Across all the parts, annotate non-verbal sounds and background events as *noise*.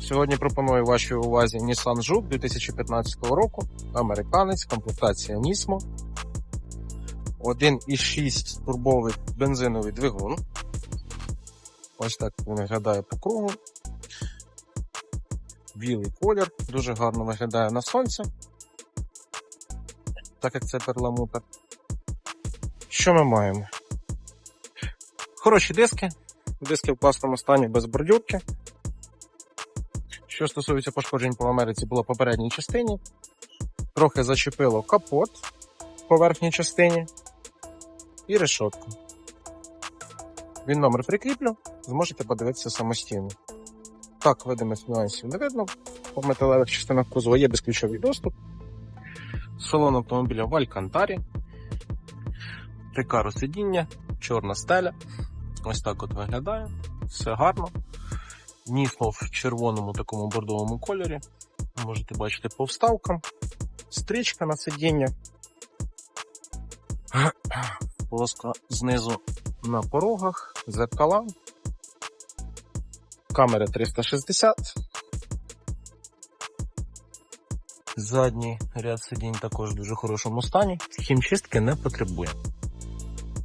Сьогодні пропоную вашій увазі Nissan Juke 2015 року. Американець, комплектація Nismo. 1,6 турбовий бензиновий двигун. Ось так він виглядає по кругу. Білий колір, дуже гарно виглядає на сонці. Так як це перламутр. Що ми маємо? Хороші диски. Диски в класному стані без бордюрки. Що стосується пошкоджень по Америці, було попередній частині. Трохи зачепило капот по верхній частині і решотку. Він номер прикріплю, зможете подивитися самостійно. Так, видимих нюансів не видно. По металевих частинах кузова є безключовий доступ. Салон автомобіля в Алькантарі. Прикару сидіння, чорна стеля. Ось так от виглядає. Все гарно. Нісло в червоному такому бордовому кольорі. Можете бачити по вставкам. Стрічка на сидіння. Полоска знизу на порогах, зеркала. Камера 360. Задній ряд сидінь також в дуже хорошому стані. Хімчистки не потребує.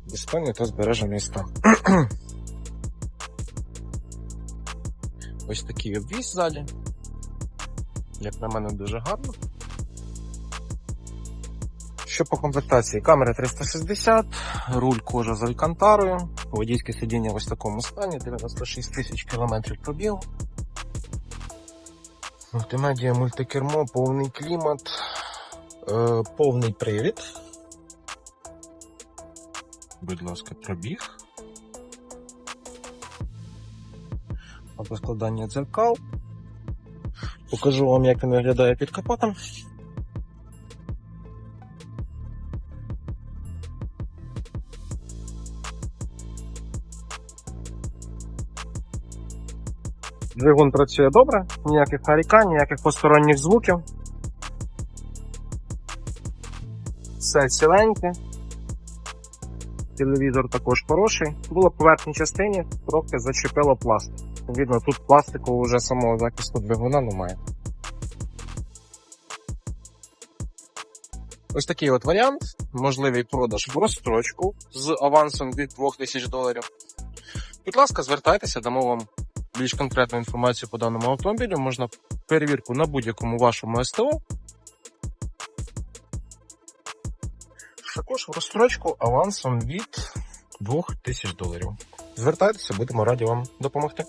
Достойний та збережений стан. *clears throat* Ось такий обвіз ззаді. Як на мене, дуже гарно. Що по комплектації? Камера 360, руль кожа з алькантарою, водійське сидіння в ось такому стані, 96 тисяч кілометрів пробігу. Мультимедіа, мультикермо, повний клімат, е, повний привід. Будь ласка, пробіг. Складання дзеркал. Покажу вам, як він виглядає під капотом. Двигун працює добре, ніяких нарікань, ніяких посторонніх звуків. Все ціленьке. Телевізор також хороший. Було по верхній частині, трохи зачепило пластик. Видно, тут пластику вже самого захисту двигуна немає. Ось такий от варіант. Можливий продаж в розстрочку з авансом від 2000 доларів. Будь ласка, звертайтеся, дамо вам більш конкретну інформацію по даному автомобілю. Можна перевірку на будь-якому вашому СТО. Також в розстрочку авансом від 2000 доларів. Звертайтеся, будемо раді вам допомогти.